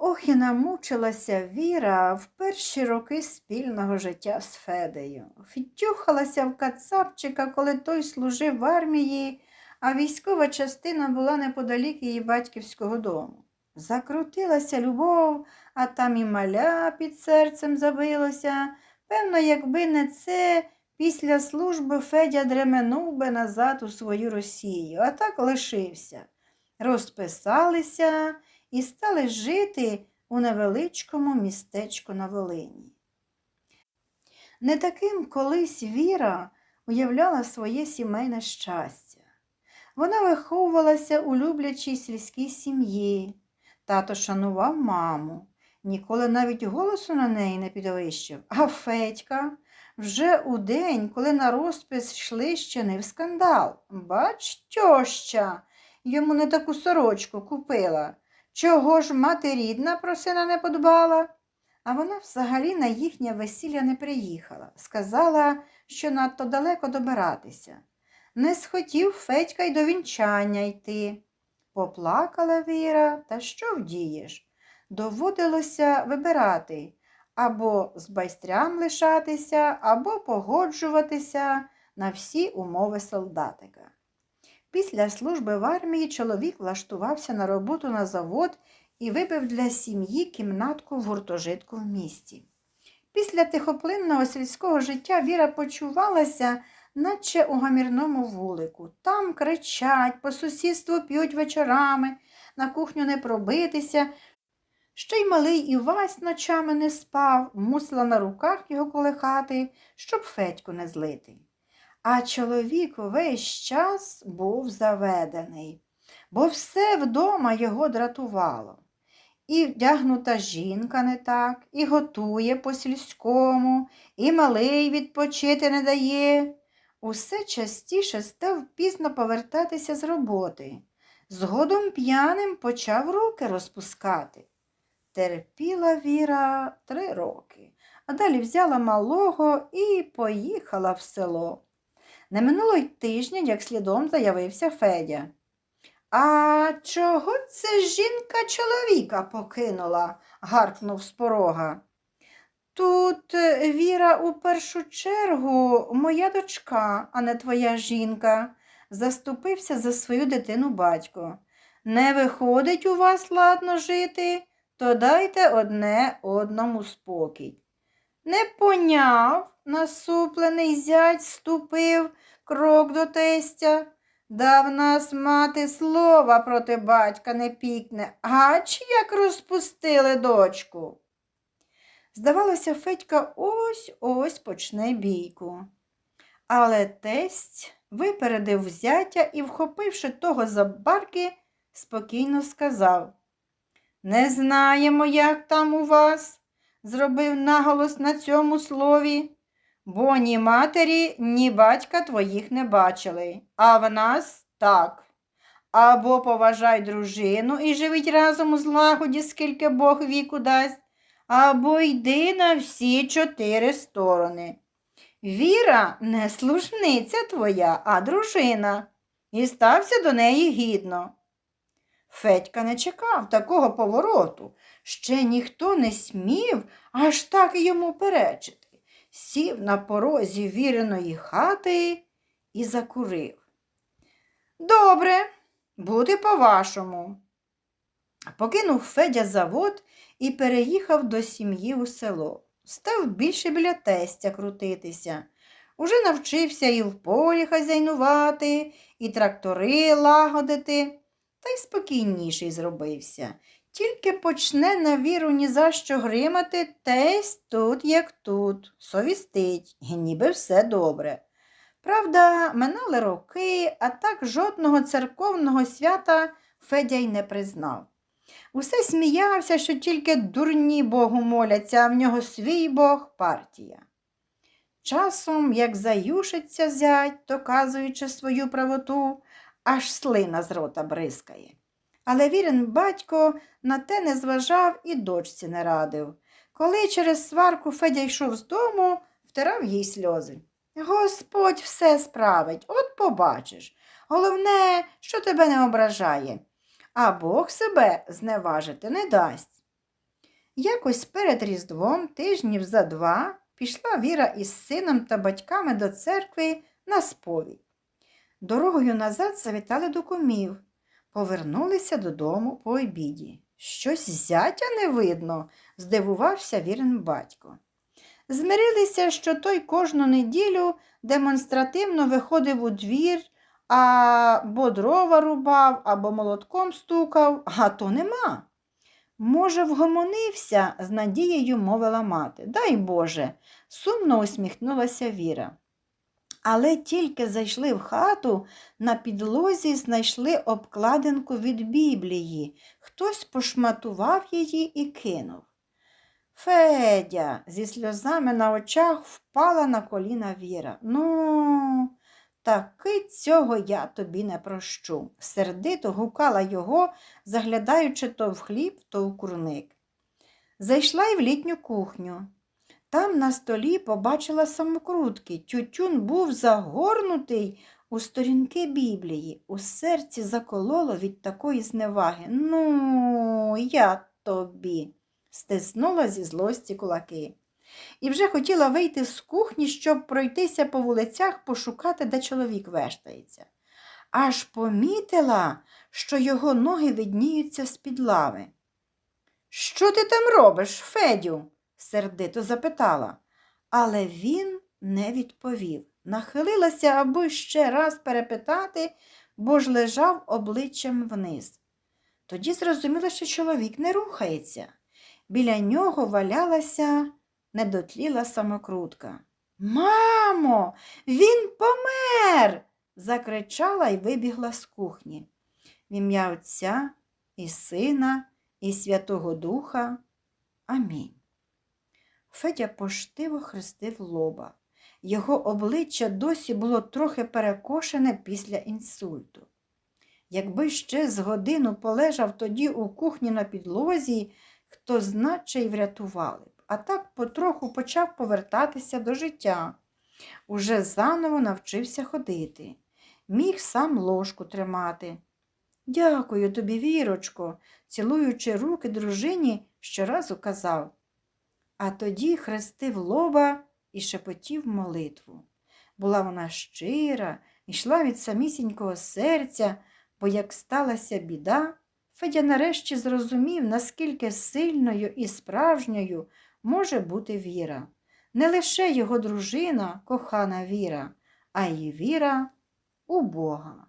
Ох і намучилася Віра в перші роки спільного життя з Федею. Втюхалася в кацапчика, коли той служив в армії, а військова частина була неподалік її батьківського дому. Закрутилася любов, а там і маля під серцем забилося. Певно, якби не це, після служби Федя дременув би назад у свою Росію, а так лишився. Розписалися і стали жити у невеличкому містечку на Волині. Не таким колись Віра уявляла своє сімейне щастя. Вона виховувалася у люблячій сільській сім'ї. Тато шанував маму, ніколи навіть голосу на неї не підвищив. А Федька вже у день, коли на розпис йшли, щинив скандал. Бач, тьоща, йому не таку сорочку купила. Чого ж мати рідна про сина не подбала? А вона взагалі на їхнє весілля не приїхала. Сказала, що надто далеко добиратися. Не схотів Федька й до вінчання йти. Поплакала Віра, та що вдієш? Доводилося вибирати або з байстрям лишатися, або погоджуватися на всі умови солдатика. Після служби в армії чоловік влаштувався на роботу на завод і вибив для сім'ї кімнатку в гуртожитку в місті. Після тихоплинного сільського життя Віра почувалася, наче у гамірному вулику. Там кричать, по сусідству п'ють вечорами, на кухню не пробитися. Ще й малий Івась ночами не спав, мусила на руках його колихати, щоб Федьку не злити. А чоловік весь час був заведений, бо все вдома його дратувало. І вдягнута жінка не так, і готує по сільському, і малий відпочити не дає. Усе частіше став пізно повертатися з роботи. Згодом п'яним почав руки розпускати. Терпіла Віра три роки, а далі взяла малого і поїхала в село. Не минуло й тижня, як слідом заявився Федя. А чого це жінка чоловіка покинула? гаркнув з порога. Тут е, Віра у першу чергу моя дочка, а не твоя жінка, заступився за свою дитину батько. Не виходить у вас ладно жити, то дайте одне одному спокій. Не поняв, насуплений зять ступив крок до тестя. Дав нас мати слова проти батька не пікне, ач як розпустили дочку. Здавалося, Федька ось ось почне бійку. Але тесть випередив зятя і, вхопивши того за барки, спокійно сказав Не знаємо, як там у вас, зробив наголос на цьому слові, бо ні матері, ні батька твоїх не бачили, а в нас так. Або поважай дружину і живіть разом у злагоді, скільки Бог віку дасть, або йди на всі чотири сторони. Віра не служниця твоя, а дружина, і стався до неї гідно. Федька не чекав такого повороту. Ще ніхто не смів аж так йому перечити. Сів на порозі віреної хати і закурив. Добре, буде по-вашому. Покинув Федя завод і переїхав до сім'ї у село. Став більше біля тестя крутитися. Уже навчився і в полі хазяйнувати, і трактори лагодити, та й спокійніший зробився. Тільки почне на віру ні за що гримати, тесть тут, як тут, совістить, ніби все добре. Правда, минали роки, а так жодного церковного свята Федя й не признав. Усе сміявся, що тільки дурні Богу моляться, а в нього свій Бог партія. Часом, як заюшиться зять, доказуючи свою правоту, аж слина з рота бризкає. Але вірен батько на те не зважав і дочці не радив. Коли через сварку Федя йшов з дому, втирав їй сльози. Господь все справить, от побачиш. Головне, що тебе не ображає, а Бог себе зневажити не дасть. Якось перед Різдвом, тижнів за два, пішла Віра із сином та батьками до церкви на сповідь. Дорогою назад завітали до кумів, повернулися додому по обіді. Щось зятя не видно, здивувався Вірин батько. Змирилися, що той кожну неділю демонстративно виходив у двір, або дрова рубав, або молотком стукав, а то нема. Може, вгомонився, з надією мовила мати. Дай Боже, сумно усміхнулася Віра. Але тільки зайшли в хату, на підлозі знайшли обкладинку від Біблії. Хтось пошматував її і кинув. Федя, зі сльозами на очах впала на коліна Віра. Ну, таки цього я тобі не прощу. Сердито гукала його, заглядаючи то в хліб, то в курник. Зайшла й в літню кухню. Там на столі побачила самокрутки. Тютюн був загорнутий у сторінки Біблії. У серці закололо від такої зневаги. Ну, я тобі, стиснула зі злості кулаки. І вже хотіла вийти з кухні, щоб пройтися по вулицях, пошукати, де чоловік вештається. Аж помітила, що його ноги видніються з-під лави. Що ти там робиш, Федю? Сердито запитала. Але він не відповів. Нахилилася, аби ще раз перепитати, бо ж лежав обличчям вниз. Тоді зрозуміла, що чоловік не рухається. Біля нього валялася недотліла самокрутка. Мамо, він помер. закричала і вибігла з кухні. В ім'я Отця і Сина, і Святого Духа. Амінь. Федя поштиво хрестив лоба. Його обличчя досі було трохи перекошене після інсульту. Якби ще з годину полежав тоді у кухні на підлозі, хто значе й врятували б, а так потроху почав повертатися до життя. Уже заново навчився ходити, міг сам ложку тримати. Дякую тобі, вірочко, цілуючи руки дружині, щоразу казав. А тоді хрестив лоба і шепотів молитву. Була вона щира, йшла від самісінького серця, бо як сталася біда, Федя нарешті зрозумів, наскільки сильною і справжньою може бути віра. Не лише його дружина, кохана віра, а й віра у Бога.